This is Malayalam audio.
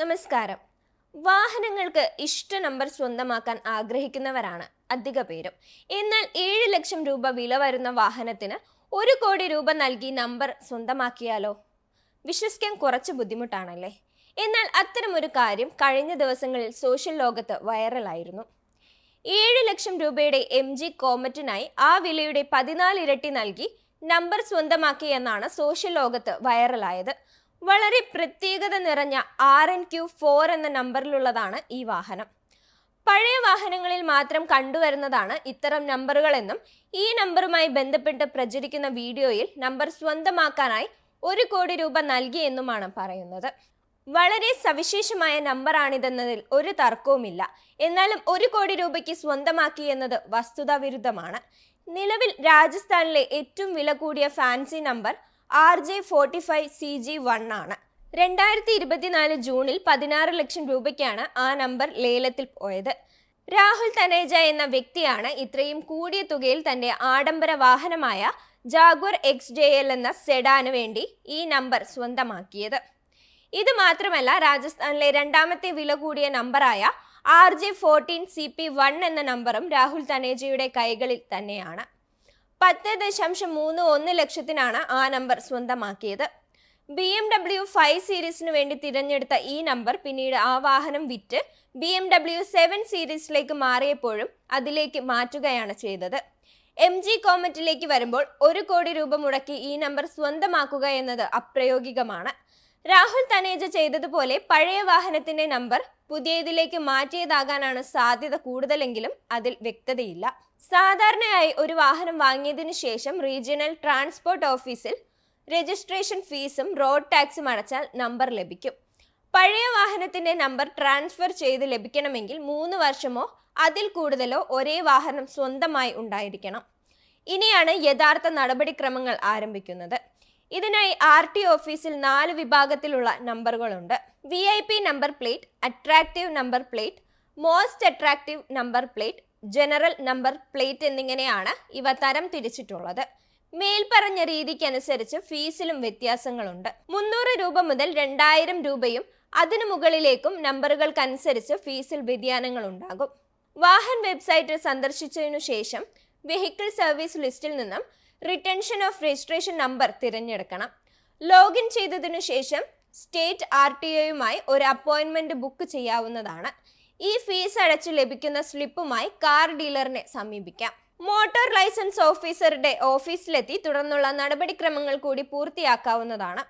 നമസ്കാരം. വാഹനങ്ങൾക്ക് ഇഷ്ട നമ്പർ സ്വന്തമാക്കാൻ ആഗ്രഹിക്കുന്നവരാണ് അധിക പേരും. എന്നാൽ ഏഴ് ലക്ഷം രൂപ വില വരുന്ന വാഹനത്തിന് ഒരു കോടി രൂപ നൽകി നമ്പർ സ്വന്തമാക്കിയാലോ? വിശ്വസിക്കാൻ കുറച്ച് ബുദ്ധിമുട്ടാണല്ലേ? എന്നാൽ അത്തരമൊരു കാര്യം കഴിഞ്ഞ ദിവസങ്ങളിൽ സോഷ്യൽ ലോകത്ത് വൈറലായിരുന്നു. ഏഴ് ലക്ഷം രൂപയുടെ എം ജി കോമറ്റിനായി ആ വിലയുടെ പതിനാല് ഇരട്ടി നൽകി നമ്പർ സ്വന്തമാക്കി എന്നാണ് സോഷ്യൽ ലോകത്ത് വൈറലായത്. വളരെ പ്രത്യേകത നിറഞ്ഞ ആർ എൻ ക്യു ഫോർ എന്ന നമ്പറിലുള്ളതാണ് ഈ വാഹനം. പഴയ വാഹനങ്ങളിൽ മാത്രം കണ്ടുവരുന്നതാണ് ഇത്തരം നമ്പറുകളെന്നും ഈ നമ്പറുമായി ബന്ധപ്പെട്ട് പ്രചരിക്കുന്ന വീഡിയോയിൽ നമ്പർ സ്വന്തമാക്കാനായി ഒരു കോടി രൂപ നൽകിയെന്നുമാണ് പറയുന്നത്. വളരെ സവിശേഷമായ നമ്പറാണിതെന്നതിൽ ഒരു തർക്കവുമില്ല. എന്നാലും ഒരു കോടി രൂപയ്ക്ക് സ്വന്തമാക്കി എന്നത് വസ്തുതാ വിരുദ്ധമാണ് നിലവിൽ രാജസ്ഥാനിലെ ഏറ്റവും വില കൂടിയ fancy number R J forty five C G one ആണ്. രണ്ടായിരത്തി ഇരുപത്തിനാല് ജൂണിൽ പതിനാറ് ലക്ഷം രൂപയ്ക്കാണ് ആ നമ്പർ ലേലത്തിൽ പോയത്. രാഹുൽ തനേജ എന്ന വ്യക്തിയാണ് ഇത്രയും കൂടിയ തുകയിൽ തന്റെ ആഡംബര വാഹനമായ ജാഗ്വർ എക്സ് ജെ എൽ എന്ന സെഡാന് വേണ്ടി ഈ നമ്പർ സ്വന്തമാക്കിയത്. ഇത് മാത്രമല്ല രാജസ്ഥാനിലെ രണ്ടാമത്തെ വില കൂടിയ നമ്പറായ R J fourteen C P one എന്ന നമ്പറും രാഹുൽ തനേജയുടെ കൈകളിൽ തന്നെയാണ്. പത്ത് ദശാംശം മൂന്ന് ഒന്ന് ലക്ഷത്തിനാണ് ആ നമ്പർ സ്വന്തമാക്കിയത്. ബി എം ഡബ്ല്യു ഫൈവ് സീരീസിന് വേണ്ടി തിരഞ്ഞെടുത്ത ഈ നമ്പർ പിന്നീട് ആ വാഹനം വിറ്റ് ബി എം ഡബ്ല്യു സെവൻ സീരീസിലേക്ക് മാറിയപ്പോഴും അതിലേക്ക് മാറ്റുകയാണ് ചെയ്തത്. എം ജി കോമറ്റിലേക്ക് വരുമ്പോൾ ഒരു കോടി രൂപ മുടക്കി ഈ നമ്പർ സ്വന്തമാക്കുക എന്നത് അപ്രായോഗികമാണ്. രാഹുൽ തനേജ ചെയ്തതുപോലെ പഴയ വാഹനത്തിന്റെ നമ്പർ പുതിയതിലേക്ക് മാറ്റിയതാകാനാണ് സാധ്യത കൂടുതലെങ്കിലും അതിൽ വ്യക്തതയില്ല. സാധാരണയായി ഒരു വാഹനം വാങ്ങിയതിനു ശേഷം റീജിയണൽ ട്രാൻസ്പോർട്ട് ഓഫീസിൽ രജിസ്ട്രേഷൻ ഫീസും റോഡ് ടാക്സും അടച്ചാൽ നമ്പർ ലഭിക്കും. പഴയ വാഹനത്തിന്റെ നമ്പർ ട്രാൻസ്ഫർ ചെയ്ത് ലഭിക്കണമെങ്കിൽ മൂന്ന് വർഷമോ അതിൽ കൂടുതലോ ഒരേ വാഹനം സ്വന്തമായി ഉണ്ടായിരിക്കണം. ഇനിയാണ് യഥാർത്ഥ നടപടിക്രമങ്ങൾ ആരംഭിക്കുന്നത്. ഇതിനായി ആർ ടി ഓഫീസിൽ നാല് വിഭാഗത്തിലുള്ള നമ്പറുകളുണ്ട്. V I P number plate attractive number plate most attractive number plate general number plate എന്നിങ്ങനെയാണ് ഇവ തരം തിരിച്ചിട്ടുള്ളത്. മേൽപ്പറഞ്ഞ രീതിക്കനുസരിച്ച് ഫീസിലും വ്യത്യാസങ്ങളുണ്ട്. മുന്നൂറ് രൂപ മുതൽ രണ്ടായിരം രൂപയും അതിനു മുകളിലേക്കും നമ്പറുകൾക്കനുസരിച്ച് ഫീസിൽ വ്യതിയാനങ്ങൾ ഉണ്ടാകും വാഹൻ വെബ്സൈറ്റ് സന്ദർശിച്ചതിനു ശേഷം വെഹിക്കിൾ സർവീസ് ലിസ്റ്റിൽ നിന്നും റിട്ടൻഷൻ ഓഫ് രജിസ്ട്രേഷൻ നമ്പർ തിരഞ്ഞെടുക്കണം. ലോഗിൻ ചെയ്തതിനു ശേഷം സ്റ്റേറ്റ് ആർ ടി ഒയുമായി ഒരു അപ്പോയിൻമെന്റ് ബുക്ക് ചെയ്യാവുന്നതാണ്. ഈ ഫീസ് അടച്ച് ലഭിക്കുന്ന സ്ലിപ്പുമായി കാർ ഡീലറിനെ സമീപിക്കാം. മോട്ടോർ ലൈസൻസ് ഓഫീസറുടെ ഓഫീസിലെത്തി തുടർന്നുള്ള നടപടിക്രമങ്ങൾ കൂടി പൂർത്തിയാക്കാവുന്നതാണ്.